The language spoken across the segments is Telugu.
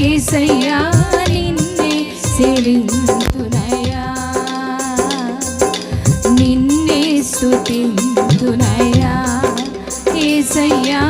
ఏసయ్యా నిన్నే సేవింతునయ్యా నిన్నే స్తుతింతునయ్యా. ఏసయ్యా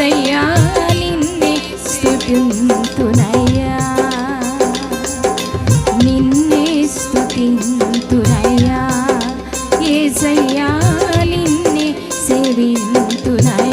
ఏసయ్యా నిన్నే స్థుతింతునయ్యా నిన్నే స్థుతింతునయ్యా ఏసయ్యా నిన్నే సేవింతునయ్యా.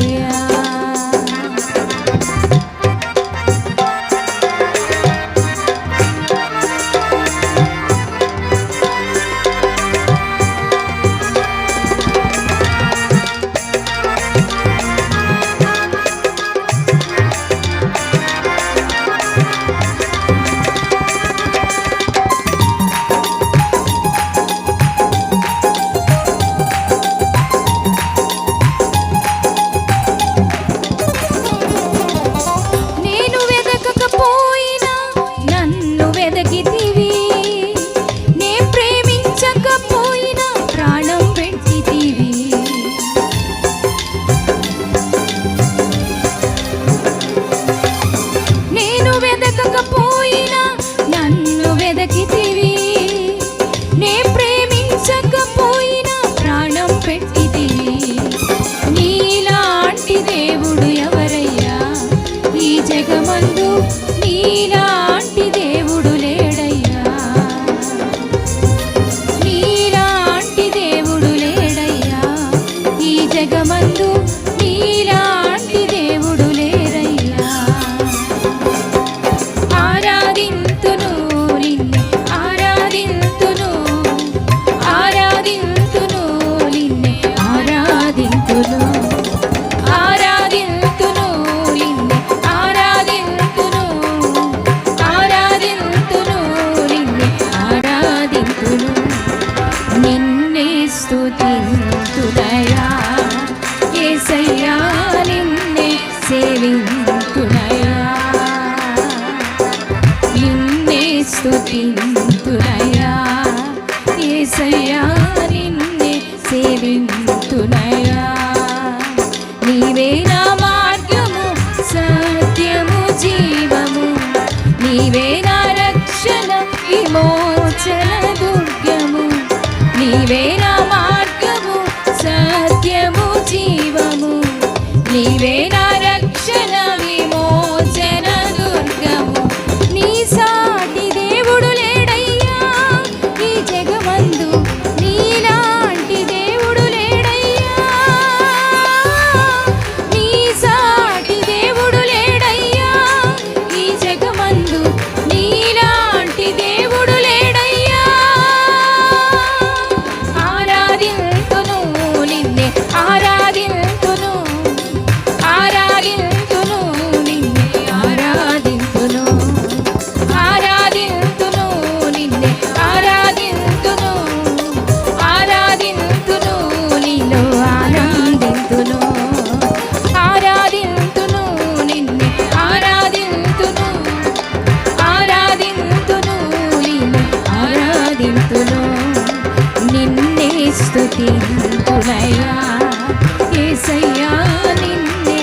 ఏసయ్యా నిన్నే సేవింతునయా నిన్నే స్తుతింతునయా ఏసయ్యా నిన్నే సేవింతునయా నీవే నా మార్గము సత్యము జీవము. నీవే నా రక్షణ స్థుతింతునయ్యా ఏసయ్యా నిన్నే